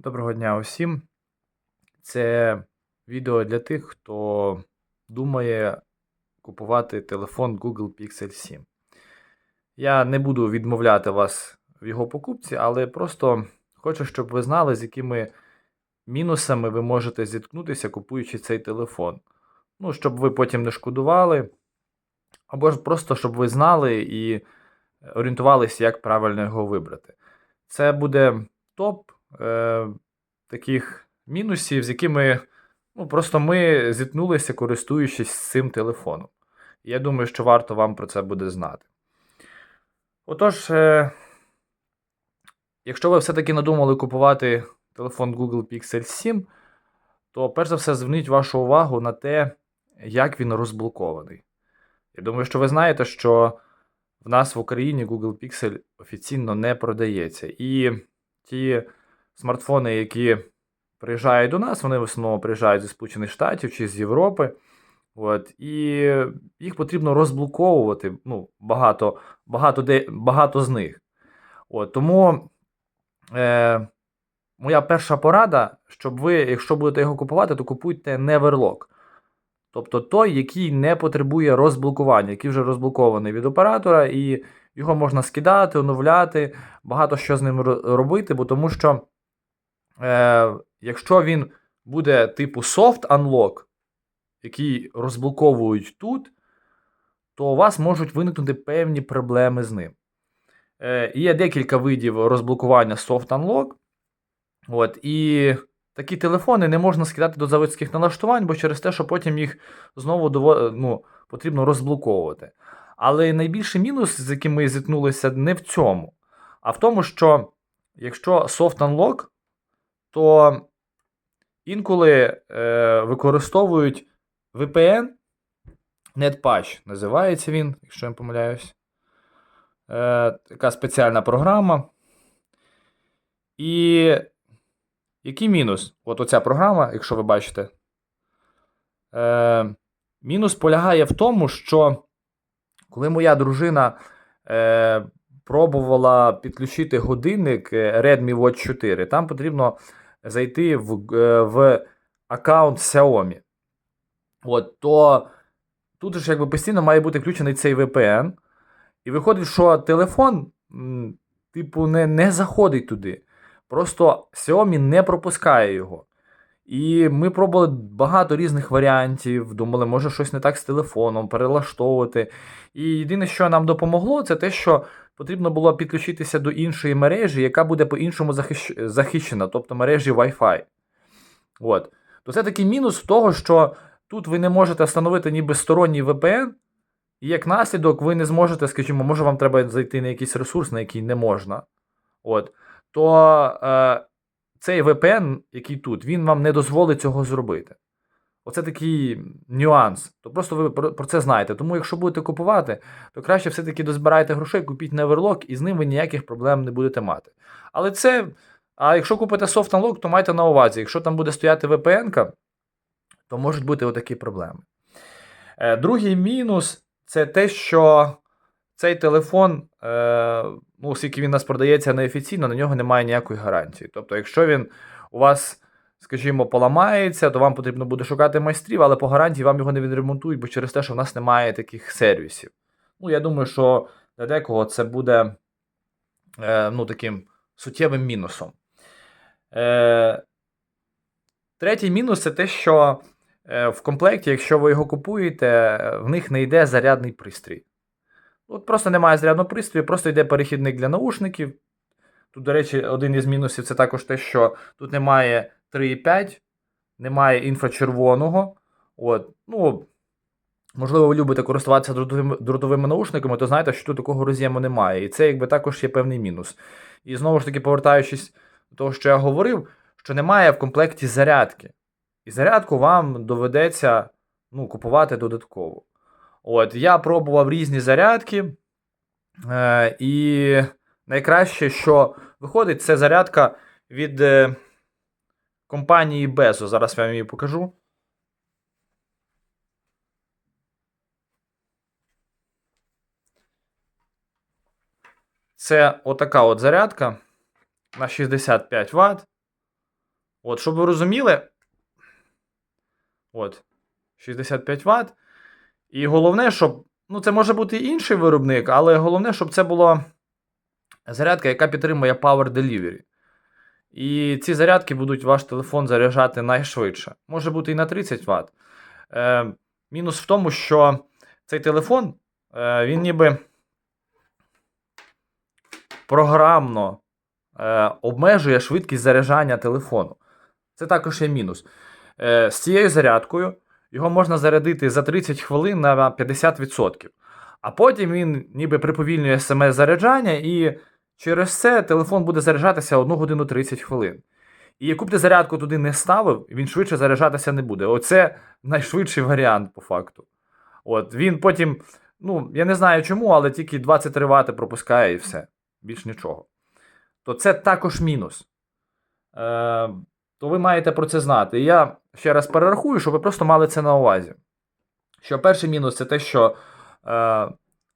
Доброго дня усім. Це відео для тих, хто думає купувати телефон Google Pixel 7. Я не буду відмовляти вас в його покупці, але просто хочу, щоб ви знали, з якими мінусами ви можете зіткнутися, купуючи цей телефон. Ну, щоб ви потім не шкодували, або ж просто щоб ви знали і орієнтувалися, як правильно його вибрати. Це буде топ е, таких мінусів, з якими ну, просто ми зіткнулися, користуючись цим телефоном. Я думаю, що варто вам про це буде знати. Отож, е, якщо ви все-таки надумали купувати телефон Google Pixel 7, то перш за все зверніть вашу увагу на те, як він розблокований. Я думаю, що ви знаєте, що в нас в Україні Google Pixel офіційно не продається. І ті смартфони, які приїжджають до нас, вони в основному приїжджають зі Сполучених Штатів чи з Європи. От, І їх потрібно розблоковувати ну, багато багато, де, багато з них. От, Тому е, моя перша порада, щоб ви, якщо будете його купувати, то купуйте Neverlock. Тобто той, який не потребує розблокування, який вже розблокований від оператора, і його можна скидати, оновляти, багато що з ним робити, бо тому що е, якщо він буде типу soft unlock, який розблоковують тут, то у вас можуть виникнути певні проблеми з ним. Е, Є декілька видів розблокування soft unlock. От, І такі телефони не можна скидати до заводських налаштувань, бо через те, що потім їх знову ну, потрібно розблоковувати. Але найбільший мінус, з яким ми зіткнулися, не в цьому, а в тому, що якщо soft unlock, то інколи е, використовують VPN, NetPatch називається він, якщо я не помиляюсь. Е, Така спеціальна програма. І який мінус? От оця програма, якщо ви бачите, е, мінус полягає в тому, що коли моя дружина е, пробувала підключити годинник е, Redmi Watch 4, там потрібно зайти в е, в аккаунт Xiaomi. От, То тут ж якби постійно має бути включений цей VPN. І виходить, що телефон, типу, не, не заходить туди. Просто Xiaomi не пропускає його. І ми пробували багато різних варіантів, думали, може щось не так з телефоном, перелаштовувати. І єдине, що нам допомогло, це те, що потрібно було підключитися до іншої мережі, яка буде по-іншому захищ... захищена, тобто мережі Wi-Fi. От. То це такий мінус того, що тут ви не можете встановити ніби сторонній VPN, і як наслідок, ви не зможете, скажімо, може, вам треба зайти на якийсь ресурс, на який не можна. От. То е, цей VPN, який тут, він вам не дозволить цього зробити. Оце такий нюанс. То просто ви про це знаєте. Тому, якщо будете купувати, то краще все-таки дозбирайте грошей, купіть Neverlock, і з ним ви ніяких проблем не будете мати. Але це. А якщо купите Soft Unlock, то майте на увазі, якщо там буде стояти VPN, то можуть бути отакі проблеми. Е, другий мінус це те, що цей телефон, е, ну, оскільки він у нас продається неофіційно, на нього немає ніякої гарантії. Тобто, якщо він у вас, скажімо, поламається, то вам потрібно буде шукати майстрів, але по гарантії вам його не відремонтують, бо через те, що в нас немає таких сервісів. Ну, я думаю, що для декого це буде е, ну, таким суттєвим мінусом. Е, Третій мінус це те, що е, в комплекті, якщо ви його купуєте, в них не йде зарядний пристрій. От Просто немає зарядного пристрою, просто йде перехідник для наушників. Тут, до речі, один із мінусів це також те, що тут немає 3,5, немає інфрачервоного. От, ну, Можливо, ви любите користуватися дротовими, дротовими наушниками, то знаєте, що тут такого роз'єму немає. І це якби також є певний мінус. І знову ж таки, повертаючись до того, що я говорив, що немає в комплекті зарядки. І зарядку вам доведеться ну, купувати додатково. От, Я пробував різні зарядки. Е, І найкраще, що виходить, це зарядка від е, компанії Bezo. Зараз я вам її покажу. Це отака от зарядка на 65 Вт. От, щоб ви розуміли, от, 65 Вт. І головне, щоб. Ну, це може бути і інший виробник, але головне, щоб це була зарядка, яка підтримує Power Delivery. І ці зарядки будуть ваш телефон заряджати найшвидше. Може бути і на 30 Вт. Е, мінус в тому, що цей телефон, е, він ніби програмно е, обмежує швидкість заряджання телефону. Це також є мінус. Е, з цією зарядкою його можна зарядити за 30 хвилин на 50%. А потім він ніби приповільнює саме заряджання, і через це телефон буде заряджатися 1 годину 30 хвилин. І яку б ти зарядку туди не ставив, він швидше заряджатися не буде. Оце найшвидший варіант по факту. От, він потім, ну, я не знаю чому, але тільки 23 Вт пропускає і все. Більш нічого. То це також мінус. Е, то ви маєте про це знати. І я ще раз перерахую, щоб ви просто мали це на увазі. Що перший мінус це те, що е,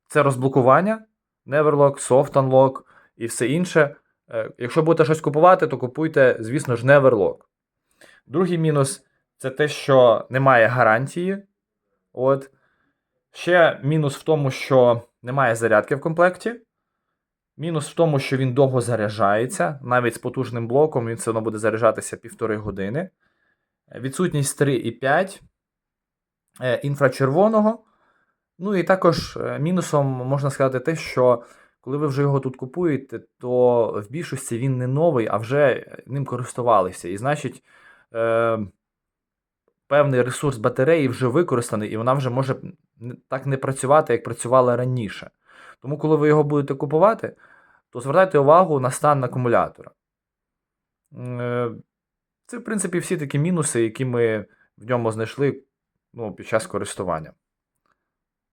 це розблокування, Neverlock, Soft Unlock і все інше. Е, якщо будете щось купувати, то купуйте, звісно ж, Neverlock. Другий мінус це те, що немає гарантії. От. Ще мінус в тому, що немає зарядки в комплекті. Мінус в тому, що він довго заряджається. Навіть з потужним блоком він все одно буде заряджатися півтори години. Відсутність 3,5 е, інфрачервоного. Ну і також е, мінусом можна сказати те, що коли ви вже його тут купуєте, то в більшості він не новий, а вже ним користувалися. І значить, е, певний ресурс батареї вже використаний, і вона вже може так не працювати, як працювала раніше. Тому, коли ви його будете купувати, то звертайте увагу на стан акумулятора. Е, Це, в принципі, всі такі мінуси, які ми в ньому знайшли ну, під час користування.